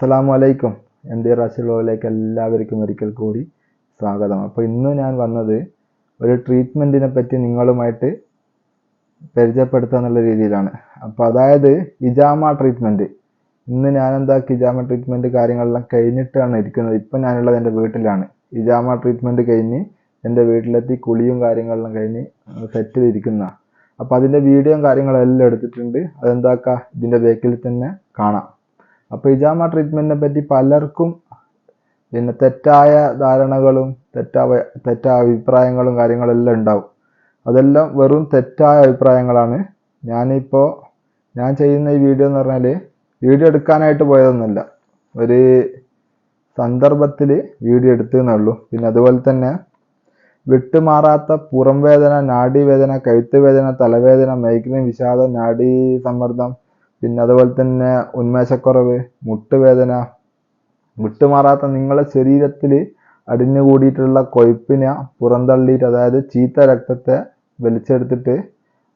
അസ്സലാമു അലൈക്കും M D റാഷിലോയിലേക്ക് എല്ലാവർക്കും ഒരിക്കൽ കൂടി സ്വാഗതം. അപ്പോൾ ഇന്ന് ഞാൻ വന്നത് ഒരു ട്രീറ്റ്മെന്റിനെ പറ്റി നിങ്ങളുമായിട്ട് പരിചയപ്പെടുത്തുക എന്നുള്ള രീതിയിലാണ്. അപ്പോൾ അതായത് ഇജാമ ട്രീറ്റ്മെന്റ് ഇന്ന് ഞാൻ എന്താ ഇജാമ ട്രീറ്റ്മെന്റ് കാര്യങ്ങളെല്ലാം കഴിഞ്ഞിട്ടാണ് ഇരിക്കുന്നത്. ഇപ്പം ഞാനുള്ളത് എന്റെ വീട്ടിലാണ്. ഇജാമ ട്രീറ്റ്മെന്റ് കഴിഞ്ഞ് എന്റെ വീട്ടിലെത്തി കുളിയും കാര്യങ്ങളെല്ലാം കഴിഞ്ഞ് സെറ്റിൽ ഇരിക്കുന്ന. അപ്പോൾ അതിന്റെ വീഡിയോയും കാര്യങ്ങളെല്ലാം എടുത്തിട്ടുണ്ട്. അതെന്താക്കുക ഇതിന്റെ ബേക്കിൽ തന്നെ കാണാം. അപ്പോൾ ഇജാമ ട്രീറ്റ്മെന്റിനെ പറ്റി പലർക്കും പിന്നെ തെറ്റായ ധാരണകളും തെറ്റായ തെറ്റായ അഭിപ്രായങ്ങളും കാര്യങ്ങളെല്ലാം ഉണ്ടാവും. അതെല്ലാം വെറും തെറ്റായ അഭിപ്രായങ്ങളാണ്. ഞാനിപ്പോൾ ഞാൻ ചെയ്യുന്ന ഈ വീഡിയോ എന്ന് പറഞ്ഞാൽ വീഡിയോ എടുക്കാനായിട്ട് പോയതൊന്നുമല്ല. ഒരു സന്ദർഭത്തിൽ വീഡിയോ ഉള്ളൂ പിന്നെ അതുപോലെ തന്നെ വിട്ടുമാറാത്ത പുറം വേദന നാഡീവേദന കഴുത്ത് വേദന തലവേദന മൈഗ്രെയിൻ വിഷാദം നാഡീ സമ്മർദ്ദം പിന്നെ അതുപോലെ തന്നെ ഉന്മേഷക്കുറവ് മുട്ടുവേദന വിട്ടുമാറാത്ത നിങ്ങളുടെ ശരീരത്തിൽ അടിഞ്ഞു കൂടിയിട്ടുള്ള കൊഴുപ്പിനെ പുറന്തള്ളിയിട്ട് അതായത് ചീത്ത രക്തത്തെ വലിച്ചെടുത്തിട്ട്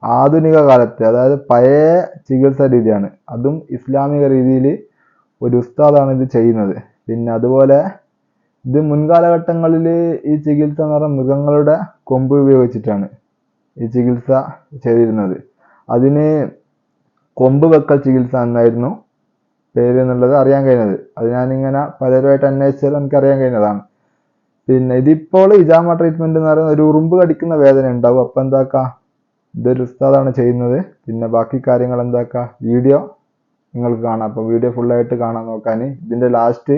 ആധുനിക കാലത്ത് അതായത് പഴയ ചികിത്സാ രീതിയാണ്. അതും ഇസ്ലാമിക രീതിയിൽ ഒരു ഉസ്താദാണ് ഇത് ചെയ്യുന്നത്. പിന്നെ അതുപോലെ ഇത് മുൻകാലഘട്ടങ്ങളിൽ ഈ ചികിത്സ എന്ന് പറഞ്ഞാൽ മൃഗങ്ങളുടെ കൊമ്പ് ഉപയോഗിച്ചിട്ടാണ് ഈ ചികിത്സ ചെയ്തിരുന്നത്. അതിന് കൊമ്പ് വെക്കൽ ചികിത്സ എന്നായിരുന്നു പേര് എന്നുള്ളത് അറിയാൻ കഴിഞ്ഞത്. അത് ഞാനിങ്ങനെ പലരുമായിട്ട് അന്വേഷിച്ചാൽ എനിക്ക് അറിയാൻ കഴിഞ്ഞതാണ്. പിന്നെ ഇതിപ്പോൾ ഇജാമ ട്രീറ്റ്മെന്റ് എന്ന് പറയുന്ന ഒരു ഉറുമ്പ് കടിക്കുന്ന വേദന ഉണ്ടാവും. അപ്പം എന്താക്കാം? ഇതൊരു ഉസ്താദാണ് ചെയ്യുന്നത്. പിന്നെ ബാക്കി കാര്യങ്ങൾ എന്താക്കാം? വീഡിയോ നിങ്ങൾക്ക് കാണാം. അപ്പോൾ വീഡിയോ ഫുള്ളായിട്ട് കാണാൻ നോക്കാൻ. ഇതിന്റെ ലാസ്റ്റ്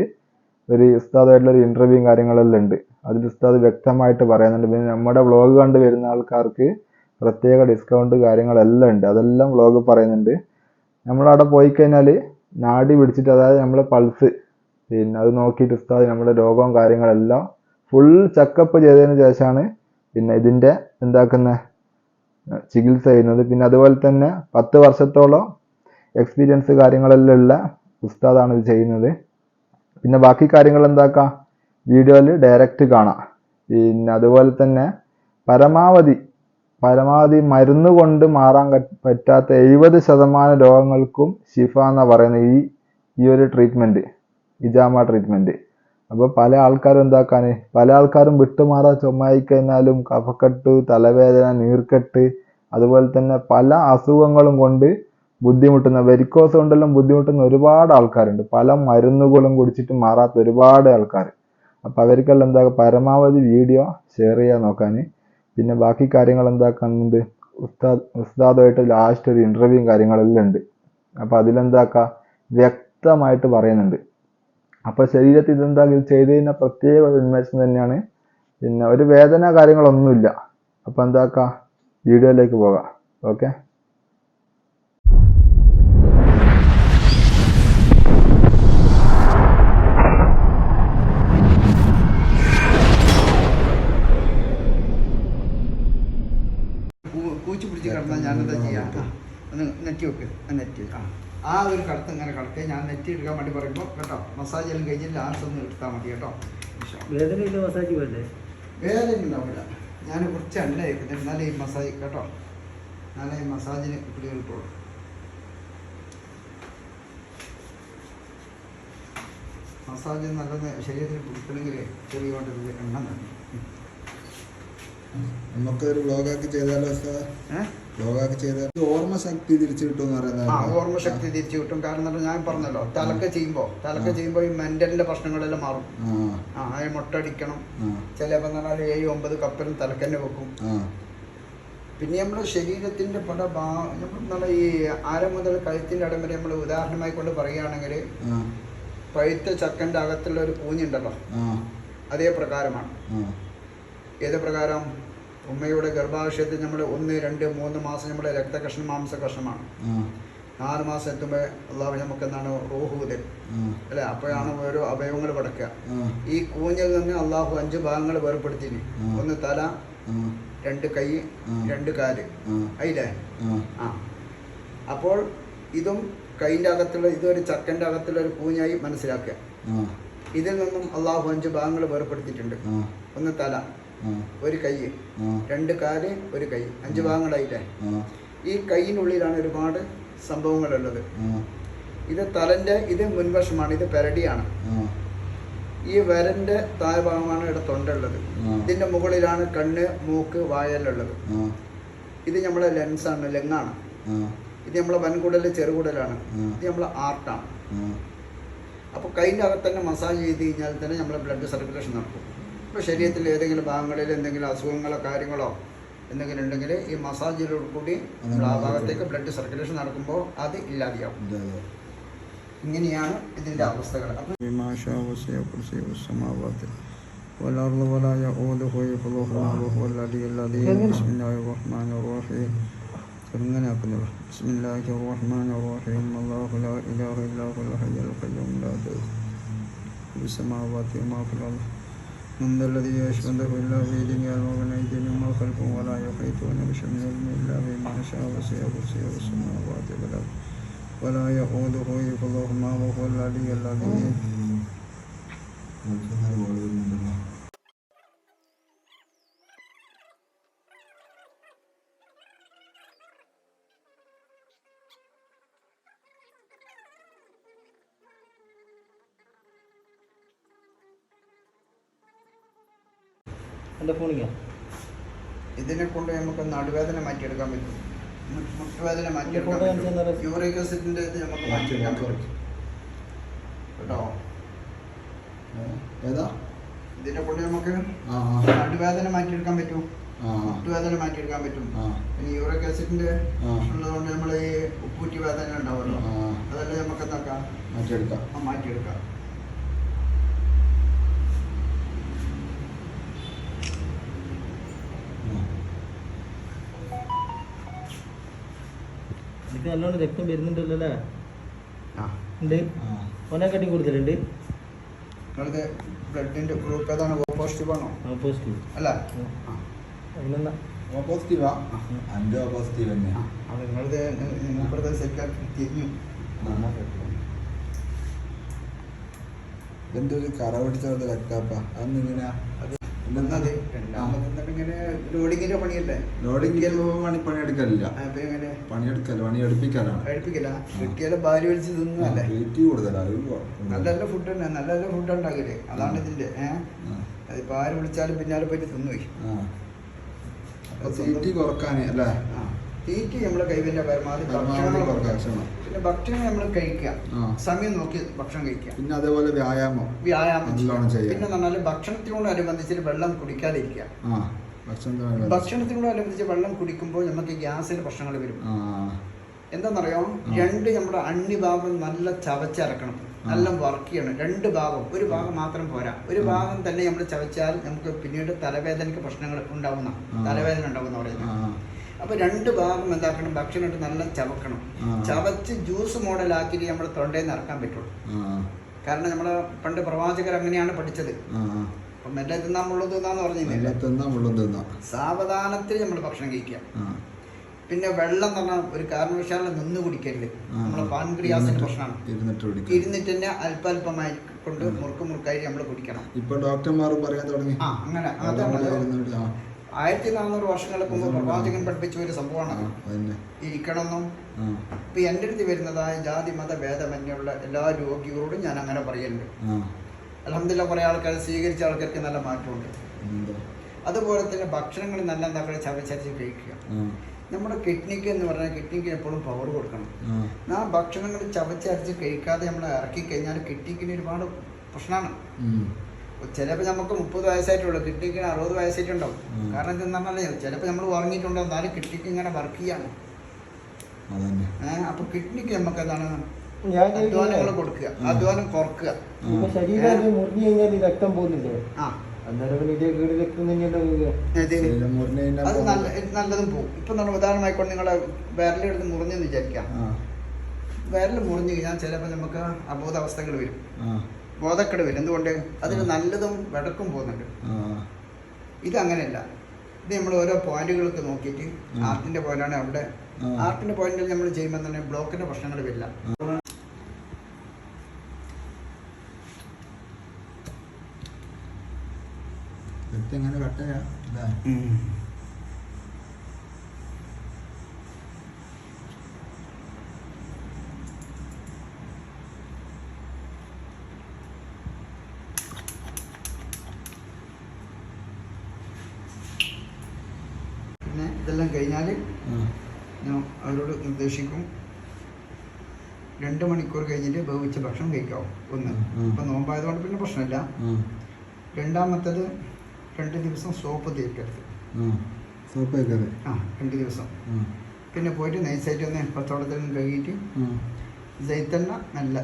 ഒരു ഉസ്താദായിട്ടുള്ള ഒരു ഇന്റർവ്യൂവും കാര്യങ്ങളെല്ലാം ഉണ്ട്. അതിൽ ഉസ്താദ് വ്യക്തമായിട്ട് പറയുന്നുണ്ട്. പിന്നെ നമ്മുടെ വ്ളോഗ് കണ്ട് വരുന്ന ആൾക്കാർക്ക് പ്രത്യേക ഡിസ്കൗണ്ട് കാര്യങ്ങളെല്ലാം ഉണ്ട്. അതെല്ലാം വ്ളോഗ് പറയുന്നുണ്ട്. നമ്മളവിടെ പോയി കഴിഞ്ഞാൽ നാടി പിടിച്ചിട്ട് അതായത് നമ്മൾ പൾസ് പിന്നെ അത് നോക്കിയിട്ട് ഉസ്താദ് നമ്മുടെ രോഗവും കാര്യങ്ങളെല്ലാം ഫുൾ ചെക്കപ്പ് ചെയ്തതിന് ശേഷമാണ് പിന്നെ ഇതിന്റെ എന്താക്കുന്ന ചികിത്സ ചെയ്യുന്നത്. പിന്നെ അതുപോലെ തന്നെ പത്ത് വർഷത്തോളം എക്സ്പീരിയൻസ് കാര്യങ്ങളെല്ലാം ഉള്ള ഉസ്താദാണ് ഇത് ചെയ്യുന്നത്. പിന്നെ ബാക്കി കാര്യങ്ങൾ എന്താക്കാം? വീഡിയോയിൽ ഡയറക്റ്റ് കാണാം. പിന്നെ അതുപോലെ തന്നെ പരമാവധി പരമാവധി മരുന്ന് കൊണ്ട് മാറാൻ പറ്റാത്ത എഴുപത് ശതമാനം രോഗങ്ങൾക്കും ഷിഫ എന്ന് പറയുന്നത് ഈ ഈ ഒരു ട്രീറ്റ്മെന്റ് ഇജാമ ട്രീറ്റ്മെന്റ് അപ്പോൾ പല ആൾക്കാരും എന്താക്കാൻ പല ആൾക്കാരും വിട്ടുമാറാ ചുമയായി കഴിഞ്ഞാലും കഫക്കെട്ട് തലവേദന നീർക്കെട്ട് അതുപോലെ തന്നെ പല അസുഖങ്ങളും കൊണ്ട് ബുദ്ധിമുട്ടുന്ന വെരിക്കോസ് കൊണ്ടെല്ലാം ബുദ്ധിമുട്ടുന്ന ഒരുപാട് ആൾക്കാരുണ്ട്. പല മരുന്നുകളും കുടിച്ചിട്ട് മാറാത്ത ഒരുപാട് ആൾക്കാർ അപ്പോൾ അവർക്കെല്ലാം എന്താ പരമാവധി വീഡിയോ ഷെയർ ചെയ്യാൻ നോക്കാൻ പിന്നെ ബാക്കി കാര്യങ്ങൾ എന്താ എന്താക്കുന്നുണ്ട് ഉസ്താദ് ഉസ്താദുമായിട്ട് ലാസ്റ്റ് ഒരു ഇന്റർവ്യൂവും കാര്യങ്ങളെല്ലാം ഉണ്ട്. അപ്പോൾ അതിലെന്താക്കുക വ്യക്തമായിട്ട് പറയുന്നുണ്ട്. അപ്പോൾ ശരീരത്തിൽ ഇതെന്താ ഇത് ചെയ്ത് കഴിഞ്ഞാൽ പ്രത്യേക ഒരു ഉന്മേഷം തന്നെയാണ്. പിന്നെ ഒരു വേദന കാര്യങ്ങളൊന്നുമില്ല. അപ്പോൾ എന്താക്കുക വീഡിയോയിലേക്ക് പോകാം. ഓക്കെ എടുക്കാൻ വേണ്ടി പറയുമ്പോൾ കേട്ടോ മസാജ് എല്ലാം കഴിഞ്ഞ് ലാസ്റ്റ് ഒന്ന് എടുത്താൽ മതി കേട്ടോ. വേദനയില്ല മസാജ് വേണ്ടേ? വേദന ഉണ്ടാവില്ല ഞാൻ കുറച്ച് എണ്ണ തേക്കുന്നത് എന്നാലേ ഈ മസാജ് കേട്ടോ. എന്നാലേ ഈ മസാജിന് പിടി കിട്ടുള്ളൂ മസാജ് നല്ലത് ശരീരത്തിൽ പിടിക്കണമെങ്കിൽ ചെറിയ എണ്ണ തന്നെ നമുക്കൊരു വ്ളോഗാക്കി ചെയ്താലോ സാർ ഏഹ് വ്ളോഗാക്കി ചെയ്താൽ ഓർമ്മ ശക്തി തിരിച്ചു കിട്ടുമെന്ന് പറയുന്നത് ആ ഓർമ്മശക്തി തിരിച്ചു കിട്ടും. കാരണം ഞാൻ പറഞ്ഞല്ലോ തലക്ക ചെയ്യുമ്പോൾ തലക്ക ചെയ്യുമ്പോൾ ഈ മെന്റലിന്റെ പ്രശ്നങ്ങളെല്ലാം മാറും. ആ. അതിന് അത് മുട്ടടിക്കണം. ചിലപ്പോ ചിലപ്പോൾ എന്ന് പറഞ്ഞാൽ ഏഴ് ഒമ്പത് കപ്പലും തലക്കന്നെ വെക്കും. പിന്നെ നമ്മുടെ ശരീരത്തിന്റെ പല ഭാ നമ്മൾ ഈ ആരം മുതൽ കഴുത്തിന്റെ ഇടം വരെ നമ്മൾ ഉദാഹരണമായി കൊണ്ട് പറയുകയാണെങ്കിൽ പഴുത്ത ചക്കന്റെ അകത്തുള്ള ഒരു പൂഞ്ഞുണ്ടല്ലോ. അതേ പ്രകാരമാണ്. ഏത് പ്രകാരം? ഉമ്മയുടെ ഗർഭാശയത്തിൽ നമ്മൾ ഒന്ന് രണ്ട് മൂന്ന് മാസം നമ്മുടെ രക്തകഷ്ണം മാംസ കഷ്ണമാണ് നാല് മാസം എത്തുമ്പോൾ അള്ളാഹു നമുക്ക് എന്താണ് റൂഹ് തരും ആ. അല്ലെ? അപ്പോഴാണ് ഓരോ അവയവങ്ങൾ പടക്കുക. ഈ കൂഞ്ഞിൽ നിന്ന് അള്ളാഹു അഞ്ച് ഭാഗങ്ങൾ വേർപ്പെടുത്തി ഒന്ന് തല രണ്ട് കൈ രണ്ട് കാൽ. ആ. ആ. അപ്പോൾ ഇതും കൈന്റെ അകത്തുള്ള ഇതൊരു ചക്കന്റെ അകത്തുള്ള ഒരു കൂഞ്ഞായി മനസ്സിലാക്കുക. ഇതിൽ നിന്നും അള്ളാഹു അഞ്ച് ഭാഗങ്ങൾ വേർപ്പെടുത്തിയിട്ടുണ്ട് ഒന്ന് തല. ഒരു കൈ. രണ്ട് കാൽ ഒരു കൈ. അഞ്ച് ഭാഗങ്ങളായില്ലേ? ഈ കൈയിനുള്ളിലാണ് ഒരുപാട് സംഭവങ്ങളുള്ളത്. ഉള്ളത് ഇത് തലന്റെ ഇത് മുൻവശമാണ് ഇത് പെരടിയാണ്. ഈ വരന്റെ താഴ്ഭാഗമാണ് ഇവിടെ തൊണ്ടുള്ളത്. ഇതിന്റെ മുകളിലാണ് കണ്ണ് മൂക്ക് വായലുള്ളത്. ഇത് നമ്മളെ ലെൻസാണ് ലെങ്ങാണ്. ഇത് നമ്മളെ വൻകുടൽ ചെറുകുടലാണ്. ഇത് നമ്മളെ ആർട്ടാണ്. അപ്പൊ അപ്പോൾ കൈന്റെ അകത്ത് തന്നെ മസാജ് ചെയ്ത് കഴിഞ്ഞാൽ തന്നെ നമ്മളെ ബ്ലഡ് സർക്കുലേഷൻ നടക്കും. ഇപ്പോൾ ശരീരത്തിൽ ഏതെങ്കിലും ഭാഗങ്ങളിൽ എന്തെങ്കിലും അസുഖങ്ങളോ കാര്യങ്ങളോ എന്തെങ്കിലും ഉണ്ടെങ്കിൽ ഈ മസാജിലോട് കൂടി നമ്മൾ ആ ഭാഗത്തേക്ക് ബ്ലഡ് സർക്കുലേഷൻ നടക്കുമ്പോൾ അത് ഇല്ലാതെയാവും അതെ അതെ ഇങ്ങനെയാണ് ഇതിൻ്റെ അവസ്ഥകൾ അപ്പം والأرض ولا يؤوده حفظهما وهو العلي العظيم بسم الله الرحمن الرحيم അങ്ങനെ ആക്കുന്നുള്ളൂ بسم الله الرحمن الرحيم الله لا إله إلا هو الحي القيوم لا تأخذه في السماوات وما في الأرض من الذي يشهده إلا بإذنه يعلم بين أيديهم وما خلفهم ولا يحيطون بشيء من علمه إلا بما شاء وسع كرسيه السماوات والأرض ولا يؤوده حفظهما وهو العلي العظيم. എന്റെ ഫോണിക്കാ ഇതിനെ കൊണ്ട് നമുക്ക് നടുവേദന മാറ്റിയെടുക്കാൻ പറ്റും. മുട്ടുവേദന മാറ്റിയെടുക്കാൻ? പറ്റും. യൂറിക് ആസിഡിന്റെ ഇത് നമുക്ക് മാറ്റിയെടുക്കാൻ പറ്റും. കേട്ടോ? ഏതാ? ഇതിനെ കൊണ്ട് നമുക്ക് നടുവേദന മാറ്റിയെടുക്കാൻ പറ്റും. മുട്ടുവേദന മാറ്റിയെടുക്കാൻ പറ്റും. പിന്നെ യൂറിക് ആസിഡിന്റെ. ഉള്ളതുകൊണ്ട് നമ്മൾ ഈ ഉപ്പൂറ്റി വേദന ഉണ്ടാവുമല്ലോ. അതല്ലേ നമുക്ക് എന്താക്കാം മാറ്റിയെടുക്കാം. മാറ്റി മാറ്റിയെടുക്കാം. നല്ലോണം രക്തം വരുന്നുണ്ടല്ലോ അല്ലേ? ഉണ്ട്. ആ കട്ടി കൂടുതലുണ്ട് നിങ്ങളത് ബ്ലഡിന്റെ ഗ്രൂപ്പ് ഏതാണ്? ഓ പോസിറ്റീവ് ആണോ? ആ പോസിറ്റീവ് അല്ല. ആ. അതിനെന്നാ ഓ പോസിറ്റീവാ എന്റെ ഓ പോസിറ്റീവ് ആ, തന്നെയാ അത് നിങ്ങളത് നിങ്ങളിത് സെറ്റാക്കി തിരിഞ്ഞു. എന്തൊരു കറ പിടിച്ചത് രക്താപ്പ അന്ന് ഇങ്ങനെ എന്നിട്ട് ഇങ്ങനെ ലോഡിങ്ങിന്റെ പണിയല്ലേ? ലോഡിങ് പണി പണിയെടുക്കലില്ല. അപ്പൊ ഇങ്ങനെ പണിയെടുക്കല്ല പണി എടുപ്പിക്കലാണ് കഴിപ്പിക്കില്ല കിട്ടിയാലും ഭാര്യ വലിച്ച് തിന്നല്ലേ വെയിറ്റ് കൂടുതലാണ് നല്ല നല്ല ഫുഡ് തന്നെ നല്ല നല്ല ഫുഡ് ഉണ്ടാക്കില്ലേ അതാണ് ഇതിന്റെ ഏഹ് അതിപ്പോ ആര് വിളിച്ചാലും പിന്നാലെ പോയിട്ട് തിന്നുപോയി. അപ്പൊ തീറ്റി അല്ലേ? തീറ്റി നമ്മൾ കൈവിന്റെ പരമാവധി ഭക്ഷണം പിന്നെ ഭക്ഷണം നമ്മൾ കഴിക്കുക. സമയം നോക്കി ഭക്ഷണം കഴിക്കുക. പിന്നെ അതേപോലെ വ്യായാമം. വ്യായാമം. പിന്നെ പറഞ്ഞാൽ ഭക്ഷണത്തിനോടനുബന്ധിച്ച് വെള്ളം കുടിക്കാതിരിക്കുക. ഭക്ഷണത്തിനോടനുബന്ധിച്ച്. വെള്ളം കുടിക്കുമ്പോൾ നമുക്ക് ഗ്യാസിന്റെ പ്രശ്നങ്ങൾ വരും. എന്താണെന്നറിയോ രണ്ട് നമ്മുടെ അണ്ണി അണ്ണിഭാഗം നല്ല ചവച്ചിറക്കണം നല്ല വർക്ക് ചെയ്യണം. രണ്ട് ഭാഗം. ഒരു ഭാഗം മാത്രം പോരാ. ഒരു ഭാഗം തന്നെ നമ്മൾ ചവച്ചാൽ നമുക്ക് പിന്നീട് തലവേദനയ്ക്ക് പ്രശ്നങ്ങൾ ഉണ്ടാവുന്ന. തലവേദന ഉണ്ടാവുന്ന പറയുന്നത്. അപ്പൊ രണ്ട് ഭാഗം എന്താക്കണം ഭക്ഷണം ഇട്ട് നല്ല ചവക്കണം. ചവച്ച് ജ്യൂസ് മോഡലാക്കിയിട്ട് നമ്മുടെ തൊണ്ടയിൽ നിന്ന് ഇറക്കാൻ പറ്റുള്ളൂ. കാരണം നമ്മൾ പണ്ട് പ്രവാചകർ അങ്ങനെയാണ് പഠിച്ചത്. അപ്പൊ മെല്ലെ തിന്നാൻ മുള്ളു തിന്നാന്ന് പറഞ്ഞു പറഞ്ഞില്ല തിന്നാ മുള്ളും തിന്നാ. സാവധാനത്തിൽ നമ്മൾ ഭക്ഷണം കഴിക്കുക. പിന്നെ വെള്ളം എന്ന് പറഞ്ഞാൽ ഒരു കാരണവശാലും നിന്ന് കുടിക്കരുത്. നമ്മളെ പാൻക്രിയാസിന്റെ പ്രശ്നമാണ്. ഇരുന്നിട്ട് ഇരുന്നിട്ട് തന്നെ അല്പാൽപമായി കൊണ്ട് മുറുക്ക് മുറുക്കായി നമ്മൾ കുടിക്കണം. ഇപ്പൊ ഡോക്ടർമാർ പറയാൻ തുടങ്ങി. ആ അങ്ങനെ. അതാണ് ആയിരത്തി നാനൂറ് വർഷങ്ങൾക്ക് മുമ്പ് പ്രവാചകൻ പഠിപ്പിച്ച ഒരു സംഭവമാണ് ഇരിക്കണമെന്നും ഇപ്പൊ എന്റെ അടുത്ത് വരുന്നതായ ജാതി മത ഭേദമന്യുള്ള എല്ലാ രോഗികളോടും ഞാൻ അങ്ങനെ പറയുന്നുണ്ട്. അലഹമില്ല കുറേ ആൾക്കാർ സ്വീകരിച്ച ആൾക്കാർക്ക് നല്ല മാറ്റമുണ്ട്. അതുപോലെ തന്നെ ഭക്ഷണങ്ങൾ നല്ല എന്താ ചവച്ചരച്ച് കഴിക്കുക. നമ്മുടെ കിഡ്നിക്ക് എന്ന് പറഞ്ഞാൽ കിഡ്നിക്ക് എപ്പോഴും പവർ കൊടുക്കണം. ആ. ഭക്ഷണങ്ങൾ ചവച്ചരച്ച് കഴിക്കാതെ നമ്മൾ ഇറക്കി കഴിഞ്ഞാൽ കിഡ്നിക്കിന് ഒരുപാട് പ്രശ്നമാണ്. ചിലപ്പോൾ നമുക്ക് മുപ്പത് വയസ്സായിട്ടുള്ളൂ. കിട്ടിക്കണ അറുപത് വയസ്സായിട്ടുണ്ടാവും. കാരണം എന്താ പറഞ്ഞാൽ ചിലപ്പോൾ നമ്മൾ ഉറങ്ങിയിട്ടുണ്ടോ. എന്നാലും കിഡ്നിക്ക് ഇങ്ങനെ വർക്ക് ചെയ്യാണ്. അപ്പൊ കിഡ്നിക്ക് നമുക്ക് എന്താണ്? അധ്വാനങ്ങൾ കൊടുക്കുക. അധ്വാനം കുറക്കുക. ശരീരം മുറിഞ്ഞു കഴിഞ്ഞാൽ രക്തം പോകുന്നില്ലേ? ആ. അത്. നല്ല നല്ലതും പോകും. ഇപ്പൊ നമ്മൾ ഉദാഹരണമായിക്കൊണ്ട് നിങ്ങളെ വിരലെടുത്ത് മുറിഞ്ഞെന്ന് വിചാരിക്കാം. വിരൽ മുറിഞ്ഞു കഴിഞ്ഞാൽ ചിലപ്പോൾ നമുക്ക് അബോധാവസ്ഥകൾ വരും. ആ ബോധക്കേട് വരും എന്തുകൊണ്ട് അതിൽ നല്ലതും വെടക്കും പോകുന്നുണ്ട്. ആ. ഇത് അങ്ങനെയല്ല ഇത് നമ്മൾ ഓരോ പോയിന്റുകൾക്ക് നോക്കിയിട്ട് ആർട്ടിന്റെ പോയിന്റാണ് അവിടെ. ആർട്ടിന്റെ പോയിന്റിൽ നമ്മൾ ചെയ്യുമ്പോൾ തന്നെ ബ്ലോക്കിന്റെ പ്രശ്നങ്ങൾ വരില്ല. എങ്ങനെ കട്ടയാ അല്ലേ കഴിഞ്ഞാൽ ആ ഞാൻ അവരോട് നിർദ്ദേശിക്കും രണ്ട് മണിക്കൂർ കഴിഞ്ഞിട്ട് വേവിച്ച ഭക്ഷണം കഴിക്കാവും. ഒന്ന്. ഇപ്പം നോമ്പായതുകൊണ്ട് പിന്നെ പ്രശ്നമില്ല. രണ്ടാമത്തത് രണ്ട് ദിവസം സോപ്പ് തേക്കരുത്. ആ സോപ്പ് ആ രണ്ട് ദിവസം. പിന്നെ പോയിട്ട് നൈസായിട്ട് ഒന്ന് പച്ചവെള്ളത്തിൽ നിന്ന് കഴുകിയിട്ട് ജൈത്തെണ്ണ നല്ല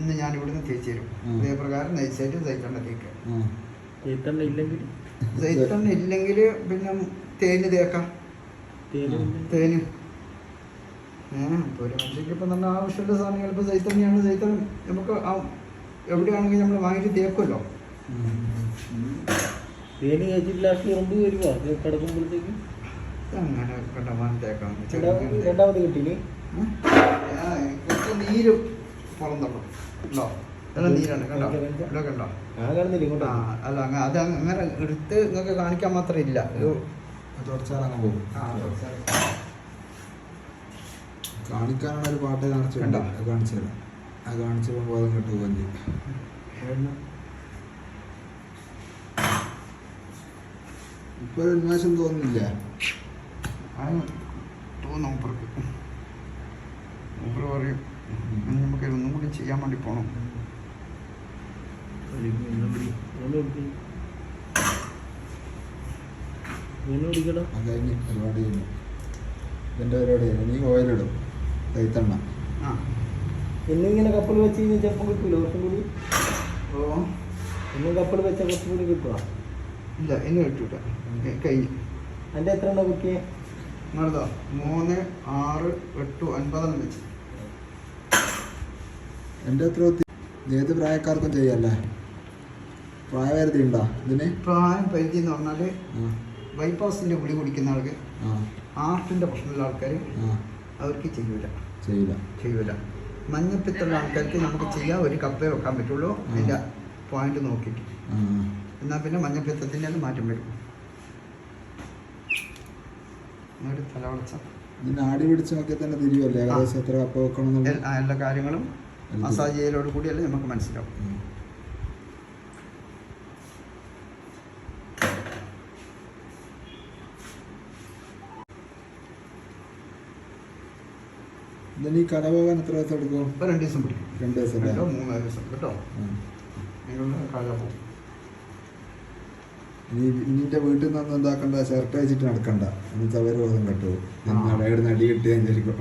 ഇന്ന് ഞാൻ ഇവിടുന്ന് തേച്ച് തരും. അതേപ്രകാരം നൈസായിട്ട് ജൈത്തെണ്ണ തേക്കുക. ആ ഇല്ലെങ്കിൽ? ജൈത്തെണ്ണ ഇല്ലെങ്കിൽ പിന്നെ തേന് തേക്കാം. തേന്. ഇപ്പോൾ ഒരു മനുഷ്യക്ക് ഇപ്പം നല്ല ആവശ്യമുള്ള സാധനങ്ങൾ ഇപ്പോൾ ജൈത്തെണ്ണയാണ് ജൈത്തെണ്ണ നമുക്ക് ആ എവിടെയാണെങ്കിലും നമ്മൾ വാങ്ങിയിട്ട് തേക്കുമല്ലോ. തേന് കിടക്കുമ്പോഴത്തേക്ക്? അങ്ങനെ തേക്കാം രണ്ടാമത് കുറച്ച് നീര് പുറം തള്ളും ഉണ്ടോ? ഇതെല്ലാം നീരാണ്. കണ്ടോ? ഇവിടെ കണ്ടോ? ആ കാണുന്നില്ല ഇങ്ങോട്ടാ. അല്ല അത് അങ്ങ- അങ്ങനെ എടുത്ത് നിങ്ങൾക്ക് കാണിക്കാൻ മാത്രം ഇല്ല. ഒരു തുടച്ചാൽ അങ്ങ് പോകും. ആ, കാണിക്കാനുള്ള ഒരു പാട്ട് കാണിച്ചു കണ്ടോ? കാണിച്ചു തരാം. ആ കാണിച്ചു പോകുമ്പോൾ അത് ഇങ്ങോട്ട് പോവുകയും ചെയ്യും. ഇപ്പൊ ഒരു ഉന്മേഷം തോന്നുന്നില്ല. അത് തോന്നും മൂപ്പർക്ക്. മൂപ്പർ പറയും "ഇനി നമുക്ക് ഒന്നും കൂടി ചെയ്യാൻ വേണ്ടി പോകണം അത് പരിപാടി ഇതിന്റെ പരിപാടി നീ ഓയിലിടും. തൈത്തണ്ണ ആ. ഇന്നും ഇങ്ങനെ കപ്പൽ വെച്ച് കഴിഞ്ഞാൽ ചിലപ്പോൾ കിട്ടൂല കുറച്ചും കൂടി? ഓ. ഇന്നും കപ്പൽ വെച്ചാൽ കുറച്ചും കൂടി ഇല്ല ഇന്ന് കിട്ടൂല. കൈ. അതിന്റെ എത്ര എണ്ണ കുട്ടിയെ? നിങ്ങളതോ മൂന്ന് ആറ് എട്ട് ഒൻപതെണ്ണം വെച്ച്. എന്റെ എത്ര ഏത് പ്രായക്കാർക്കും ചെയ്യല്ലേ? പ്രായപരിധി ഉണ്ടോ ഇതിന്? പ്രായം പരിധി എന്ന് പറഞ്ഞാൽ ബൈപ്പാസിന്റെ ഗുളി കുടിക്കുന്ന ആൾക്ക് ആർട്ടിന്റെ ഹാർട്ടിന്റെ പ്രശ്നമുള്ള ആൾക്കാർ ആ. അവർക്ക് ചെയ്യൂല. ചെയ്യൂല. ചെയ്യൂല. മഞ്ഞപ്പിത്തുള്ള ആൾക്കാർക്ക് നമുക്ക് ചെയ്യാൻ ഒരു കപ്പേ വെക്കാൻ പറ്റുള്ളൂ. അതിന്റെ പോയിന്റ് നോക്കിയിട്ട്. എന്നാ എന്നാൽ പിന്നെ മഞ്ഞപ്പിത്തത്തിന്റെ അത് മാറ്റം വരും. തലവളച്ച പിടിച്ച് നോക്കിയാൽ തന്നെ തിരിയുമല്ലേ? ഏകദേശം എത്ര കപ്പ വെക്കണം എന്നുള്ളത് എല്ലാ കാര്യങ്ങളും മസാജ് ചെയ്യലോട് കൂടിയല്ലേ നമുക്ക് മനസ്സിലാവും. ഇതിന് ഈ കട പോകാൻ എത്ര ദിവസം എടുക്കും? ഇപ്പൊ രണ്ട് ദിവസം പിടിക്കും. രണ്ട് ദിവസം രണ്ടോ മൂന്നോ ദിവസം. കേട്ടോ. നിങ്ങളുടെ കാല പോകും ഇനി വീട്ടിൽ നിന്ന് എന്താക്കണ്ട ഷർട്ട് വെച്ചിട്ട് നടക്കണ്ട. എന്നിട്ട് അവർ ബോധം കേട്ടോ. എന്നാണ് നടി അടി കിട്ടിയാൽ വിചാരിക്കും.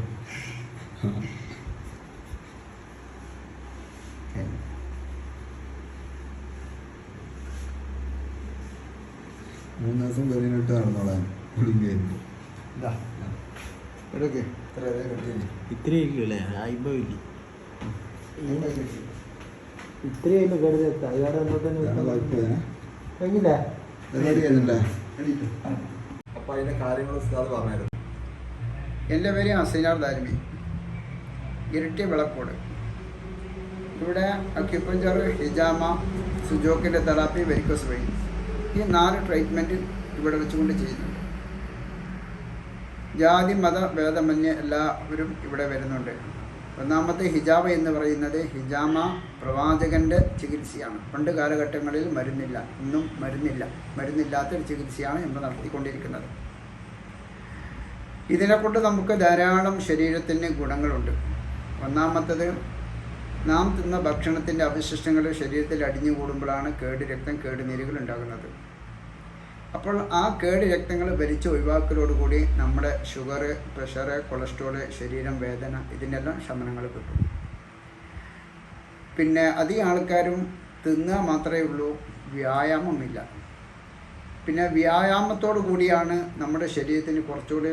മൂന്ന് ദിവസം കഴിഞ്ഞിട്ട് നടന്നോളാൻ കുടുങ്ങിയായിരുന്നു കഴിഞ്ഞു ഇതാ. എടുക്കേ അപ്പൊ അതിന്റെ കാര്യങ്ങൾ ഉസ്താദ് പറഞ്ഞായിരുന്നു എന്റെ പേര് അസൈനാർ ദാരിമി. ഇരട്ടി വിളക്കോട്. ഇവിടെ അക്യുപഞ്ചർ ഹിജാമ സുജോക്കിന്റെ തെറാപ്പി വെരിക്കോസ് വഴി. ഈ നാല് ട്രീറ്റ്മെന്റ് ഇവിടെ വെച്ചുകൊണ്ട് ചെയ്യുന്നുണ്ട്. ജാതി മത ഭേദമന്യേ എല്ലാവരും ഇവിടെ വരുന്നുണ്ട്. ഒന്നാമത്തെ ഹിജാബ് എന്ന് പറയുന്നത് ഹിജാമ പ്രവാചകന്റെ ചികിത്സയാണ്. പണ്ട് കാലഘട്ടങ്ങളിൽ മരുന്നില്ല. ഇന്നും മരുന്നില്ല. മരുന്നില്ലാത്തൊരു ചികിത്സയാണ് നമ്മൾ നടത്തിക്കൊണ്ടിരിക്കുന്നത്. ഇതിനെക്കൊണ്ട് നമുക്ക് ധാരാളം ശരീരത്തിന് ഗുണങ്ങളുണ്ട്. ഒന്നാമത്തത് നാം തിന്ന ഭക്ഷണത്തിന്റെ അവശിഷ്ടങ്ങൾ ശരീരത്തിൽ അടിഞ്ഞു കൂടുമ്പോഴാണ് കേട് രക്തം കേടുനീരുകൾ ഉണ്ടാകുന്നത്. അപ്പോൾ ആ കേട് രക്തങ്ങൾ വലിച്ച് ഒഴിവാക്കലോടുകൂടി നമ്മുടെ ഷുഗർ പ്രഷർ കൊളസ്ട്രോൾ ശരീരം വേദന ഇതിനെല്ലാം ശമനങ്ങൾ കിട്ടും. പിന്നെ അധികം ആൾക്കാരും തിന്നുക മാത്രമേ ഉള്ളൂ വ്യായാമമില്ല. പിന്നെ വ്യായാമത്തോടു കൂടിയാണ് നമ്മുടെ ശരീരത്തിന് കുറച്ചുകൂടി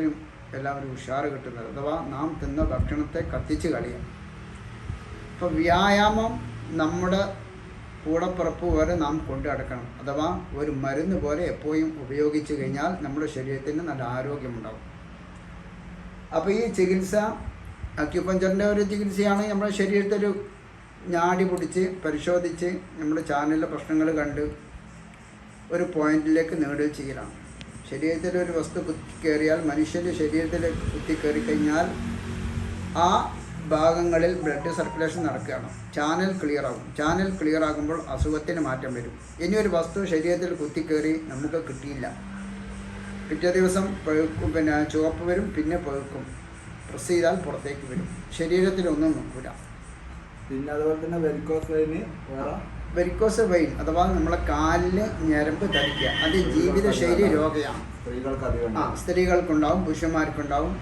എല്ലാവരും ഉഷാർ കിട്ടുന്നത്. അഥവാ നാം തിന്ന ഭക്ഷണത്തെ കത്തിച്ച് കളയാം അപ്പോൾ വ്യായാമം നമ്മുടെ കൂടപ്പിറപ്പ് വരെ നാം കൊണ്ടു നടക്കണം. അഥവാ ഒരു മരുന്ന് പോലെ എപ്പോഴും ഉപയോഗിച്ചു കഴിഞ്ഞാൽ നമ്മുടെ ശരീരത്തിന് നല്ല ആരോഗ്യമുണ്ടാകും അപ്പോൾ ഈ ചികിത്സ അക്യുപഞ്ചറിന്റെ ഒരു ചികിത്സയാണ് നമ്മുടെ ശരീരത്തിൽ ഞാടി പിടിച്ച് പരിശോധിച്ച് നമ്മുടെ ചാനലിലെ പ്രശ്നങ്ങൾ കണ്ട് ഒരു പോയിന്റിലേക്ക് നേടുക ചെയ്യലാണ്. ശരീരത്തിൽ ഒരു വസ്തു കുത്തിക്കയറിയാൽ മനുഷ്യന്റെ ശരീരത്തിൽ കുത്തിക്കയറി കഴിഞ്ഞാൽ ആ ഭാഗങ്ങളിൽ ബ്ലഡ് സർക്കുലേഷൻ നടക്കുകയാണ്. ചാനൽ ക്ലിയർ ആകും. ചാനൽ ക്ലിയർ ആകുമ്പോൾ അസുഖത്തിന് മാറ്റം വരും. ഇനി ഒരു വസ്തു ശരീരത്തിൽ കുത്തിക്കയറി നമുക്ക് കിട്ടിയില്ല. പിറ്റേ ദിവസം പഴുക്കും പിന്നെ ചുവപ്പ് വരും പിന്നെ പഴുക്കും. പ്രസ് ചെയ്താൽ പുറത്തേക്ക് വരും ശരീരത്തിലൊന്നും നോക്കില്ല പിന്നെ അതുപോലെ തന്നെ വെരിക്കോസ് വെയിന് വെരിക്കോസ് വെയിൻ അഥവാ നമ്മളെ കാലിന് ഞരമ്പ് തടിക്കുക അത് ജീവിതശൈലി രോഗയാണ്. സ്ത്രീകൾക്ക് ആ സ്ത്രീകൾക്കുണ്ടാവും പുരുഷന്മാർക്കുണ്ടാവും.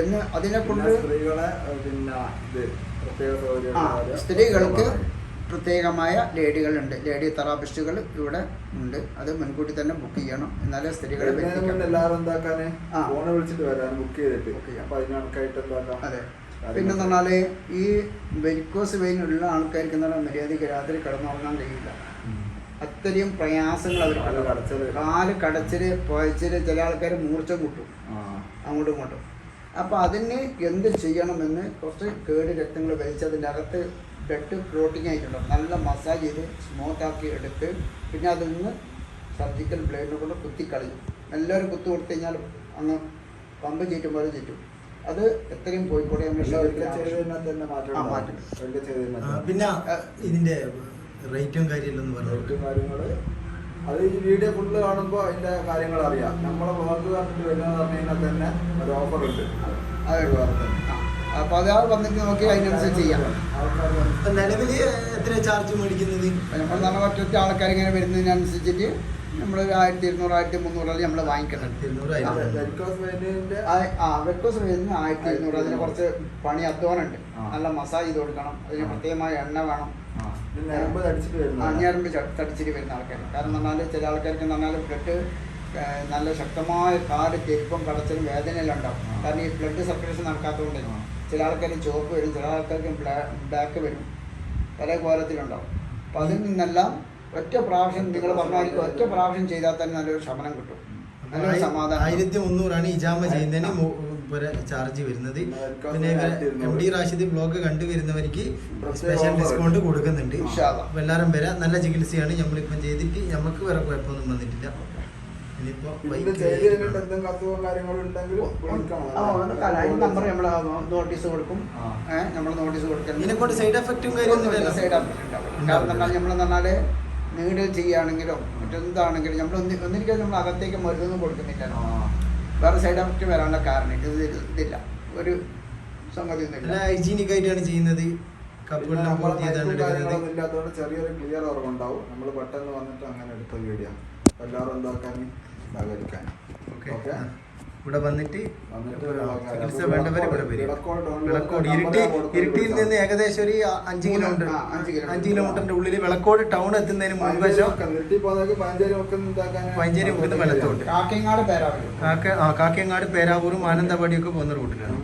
എന്ന് അതിനെ കൊണ്ട് സ്ത്രീകളെ പിന്നെ സ്ത്രീകൾക്ക് പ്രത്യേകമായ ലേഡികളുണ്ട്. ലേഡി തെറാപ്പിസ്റ്റുകൾ ഇവിടെ ഉണ്ട്. അത് മുൻകൂട്ടി തന്നെ ബുക്ക് ചെയ്യണം. എന്നാലേ സ്ത്രീകളെ എല്ലാവരും എന്താക്കാന്? ആ. ഫോണ് വിളിച്ചിട്ട് വരാൻ ബുക്ക് ചെയ്തിട്ട്. അപ്പൊ എന്താക്കാം? അതെ. പിന്നെ പറഞ്ഞാൽ ഈ വെരിക്കോസ് വെയിൻ ഉള്ള ആൾക്കാർക്ക് എന്ന് പറഞ്ഞാൽ മര്യാദയ്ക്ക് രാത്രി കിടന്നുറങ്ങാൻ കഴിയില്ല. അത്രയും പ്രയാസങ്ങൾ അവർ കാൽ കടച്ചൽ. പോയച്ചിൽ ചില ആൾക്കാർ മൂർച്ച കൂട്ടും. അങ്ങോട്ടും ഇങ്ങോട്ടും. അപ്പോൾ അതിന് എന്ത് ചെയ്യണമെന്ന് കുറച്ച് കേട് രക്തങ്ങൾ വലിച്ച് അതിന്റെ അകത്ത് ബ്ലഡ് ഫ്ലോട്ടിങ് ആയിട്ടുണ്ടാവും നല്ല മസാജ് ചെയ്ത് സ്മൂത്താക്കി എടുത്ത് പിന്നെ അതിൽ നിന്ന് സർജിക്കൽ ബ്ലേഡിനെ കൊണ്ട് കുത്തിക്കളയും. എല്ലാവരും കുത്തു കൊടുത്തു കഴിഞ്ഞാൽ അങ്ങ് പമ്പ് ചീറ്റും പോലെ ചീറ്റും. അത് എത്രയും തന്നെ മാറ്റം. പിന്നെ ഇതിന്റെ റേറ്റും കാര്യമില്ലെന്ന് പറഞ്ഞു റേറ്റും കാര്യങ്ങൾ അത് ഈ വീഡിയോ ഫുള്ള് കാണുമ്പോൾ അതിന്റെ കാര്യങ്ങൾ അറിയാം. നമ്മളെ വ്ളോഗ് കണ്ടിട്ട് വരുന്നത് പറഞ്ഞു കഴിഞ്ഞാൽ തന്നെ ഒരു ഓഫർ ഉണ്ട്. അതെ വേറെ. തന്നെ. ആ അപ്പോൾ അത് വന്നിട്ട് നോക്കി അതിനനുസരിച്ച് ചെയ്യാം. നിലവിൽ എത്ര ചാർജ് മേടിക്കുന്നത്? നമ്മൾ നല്ല ഒറ്റ ആൾക്കാർ ഇങ്ങനെ വരുന്നതിനനുസരിച്ചിട്ട് നമ്മൾ ആയിരത്തി ഇരുന്നൂറ് ആയിരത്തി മുന്നൂറ് നമ്മൾ വാങ്ങിക്കുന്നുണ്ട് ആ വെക്കോസ് വരുന്ന ആയിരത്തി ഇരുന്നൂറ്. അതിന് കുറച്ച് പണി അധ്വാനുണ്ട്. നല്ല മസാജ് ചെയ്ത് കൊടുക്കണം. അതിന്. പ്രത്യേകമായ എണ്ണ വേണം. നരമ്പ് തടിച്ചിട്ട് വരുന്നതാണ്. അഞ്ഞാറുമ്പ് തടിച്ചിട്ട് വരുന്ന ആൾക്കാർ കാരണം എന്ന് പറഞ്ഞാൽ ചില ആൾക്കാർക്ക് എന്ന് പറഞ്ഞാൽ ബ്ലഡ് നല്ല ശക്തമായ കാട് ചെരുപ്പം കടച്ചിലും വേദനയെല്ലാം ഉണ്ടാവും. കാരണം ഈ ബ്ലഡ് സർക്കുലേഷൻ നടക്കാത്തതുകൊണ്ട്. ചില ആൾക്കാർ ചുവപ്പ് വരും ചില ആൾക്കാർക്ക് ബ്ലാക്ക് വരും. പല കോലത്തിലുണ്ടാവും. അപ്പം അതിൽ നിന്നെല്ലാം ഒറ്റ പ്രാവശ്യം നിങ്ങൾ പറഞ്ഞാൽ ഒറ്റ പ്രാവശ്യം ചെയ്താൽ തന്നെ നല്ലൊരു ശമനം കിട്ടും. ആയിരത്തി മുന്നൂറാണ് ഇജാമ ചെയ്യുന്നതിന് ചാർജ് വരുന്നത്. പിന്നെ എം ഡി റാഷിദ് ബ്ലോഗ് കണ്ടുവരുന്നവർക്ക് സ്പെഷ്യൽ ഡിസ്കൗണ്ട് കൊടുക്കുന്നുണ്ട്. എല്ലാവരും വരാം. നല്ല ചികിത്സയാണ് നമ്മളിപ്പം ചെയ്തിട്ട് നമുക്ക് വേറെ കുഴപ്പമൊന്നും വന്നിട്ടില്ല. നോട്ടീസ് കൊടുക്കും. നമ്മൾ നോട്ടീസ് കൊടുക്കും ഇതിനെ സൈഡ് എഫക്റ്റും കാര്യമൊന്നും സൈഡ് എഫക്റ്റ് ഉണ്ടാവും കാരണം നമ്മൾ പറഞ്ഞാൽ നീട് ചെയ്യുകയാണെങ്കിലോ മറ്റെന്താണെങ്കിലും നമ്മൾ ഒന്നി ഒന്നിരിക്കലും നമ്മൾ അകത്തേക്ക് മരുന്നൊന്നും കൊടുക്കുന്നില്ല. വേറെ സൈഡ് എഫക്റ്റ് വരാനുള്ള കാരണം ഇത് ഇത് ഇതില്ല. ഒരു സംഗതി ഹൈജീനിക് ആയിട്ടാണ് ചെയ്യുന്നത്. ഇല്ലാത്തതുകൊണ്ട് ചെറിയൊരു ക്ലിയർ കുറവുണ്ടാവും നമ്മൾ പെട്ടെന്ന് വന്നിട്ട് അങ്ങനെ എടുത്ത വീഡിയോ. എല്ലാവരും ഓക്കെ. ഓക്കെ? ഇവിടെ വന്നിട്ട് ചികിത്സ വേണ്ടവർ ഇവിടെ വരും. വിളക്കോട് ഇരുട്ടി ഇരുട്ടിയിൽ നിന്ന് ഏകദേശം ഒരു അഞ്ച് കിലോമീറ്റർ. അഞ്ച്. കിലോമീറ്ററിന്റെ ഉള്ളിൽ വിളക്കോട് ടൗൺ എത്തുന്നതിന് മുൻവശം പഞ്ചേരി വെക്കുന്ന വലത്തോട്ട്. കാക്കയങ്ങാട് പേരാവൂരും. മാനന്തവാടിയൊക്കെ പോകുന്ന റൂട്ടിലാണ്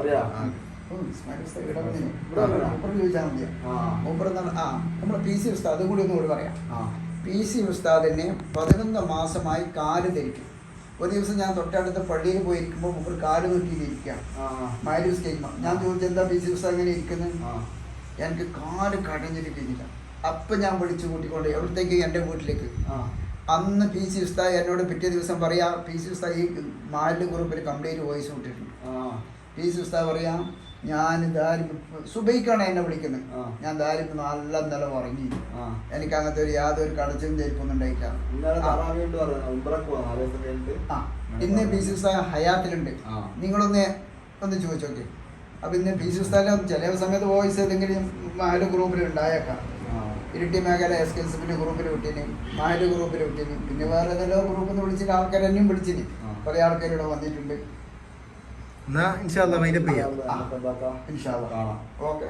അറിയാം. നമ്മുടെ പി സി ഉസ്താദ് അതും കൂടി ഒന്നുകൂടി പറയാം. പി സി ഉസ്താദിനെ പതിനൊന്ന് മാസമായി കാൽ ധരിക്കും. ഒരു ദിവസം ഞാൻ തൊട്ടടുത്ത പള്ളിയിൽ പോയിരിക്കുമ്പോൾ മുമ്പ് കാൽ നോക്കിയിരിക്കുകയാണ്. മാരി സ്റ്റേജ്മ ഞാൻ ചോദിച്ചത് എന്താ പി സി ഉസ്താദ് ഇങ്ങനെ ഇരിക്കുന്നത്. എനിക്ക് കാൽ കടഞ്ഞിട്ട് കഴിഞ്ഞില്ല. അപ്പം ഞാൻ വിളിച്ചു കൂട്ടിക്കൊണ്ട് എവിടത്തേക്ക് എന്റെ വീട്ടിലേക്ക്? അന്ന് പി സി ഉസ്താദ് എന്നോട് പിറ്റേ ദിവസം പറയാ പി സി ഉസ്താദ് ഈ മാലിന്യ ഗ്രൂപ്പിൽ കംപ്ലീറ്റ് വോയിസ് വിട്ടിട്ടുണ്ട് ആ. പി സി ഉസ്താദ് പറയാ ഞാൻ ദാരിദ്ര്യം സുബൈക്കാണ് എന്നെ വിളിക്കുന്നത്. ഞാൻ ദാരിദ്ര്യം നല്ല നില ഉറങ്ങി എനിക്ക് അങ്ങനത്തെ ഒരു യാതൊരു കടച്ചും ചെരുപ്പൊന്നും ഉണ്ടായിട്ടില്ല. ഇന്ന് ബി സി ഉസ്താദ് ഹയാത്തിലുണ്ട് നിങ്ങളൊന്ന് ഒന്ന് ചോദിച്ചോക്കെ. അപ്പൊ ഇന്ന് ബി സി ഉസ്താദിന് ചില സമയത്ത് വോയിസ് ഏതെങ്കിലും മാല ഗ്രൂപ്പിൽ ഉണ്ടായേക്കാം. ഇരിട്ടി മേഖല എസ് കെ എസ് ഗ്രൂപ്പിൽ വിട്ടിന്. മാല ഗ്രൂപ്പിൽ വിട്ടിന്. പിന്നെ വേറെ ഏതെല്ലോ ഗ്രൂപ്പിൽ നിന്ന് വിളിച്ചിട്ട് ആൾക്കാരെന്നെയും വിളിച്ചിന്. കുറെ ആൾക്കാരിവിടെ വന്നിട്ടുണ്ട്. എന്നാ ഇൻഷാല്ല മൈൻഡപ്പ് ചെയ്യാം. ഓക്കെ.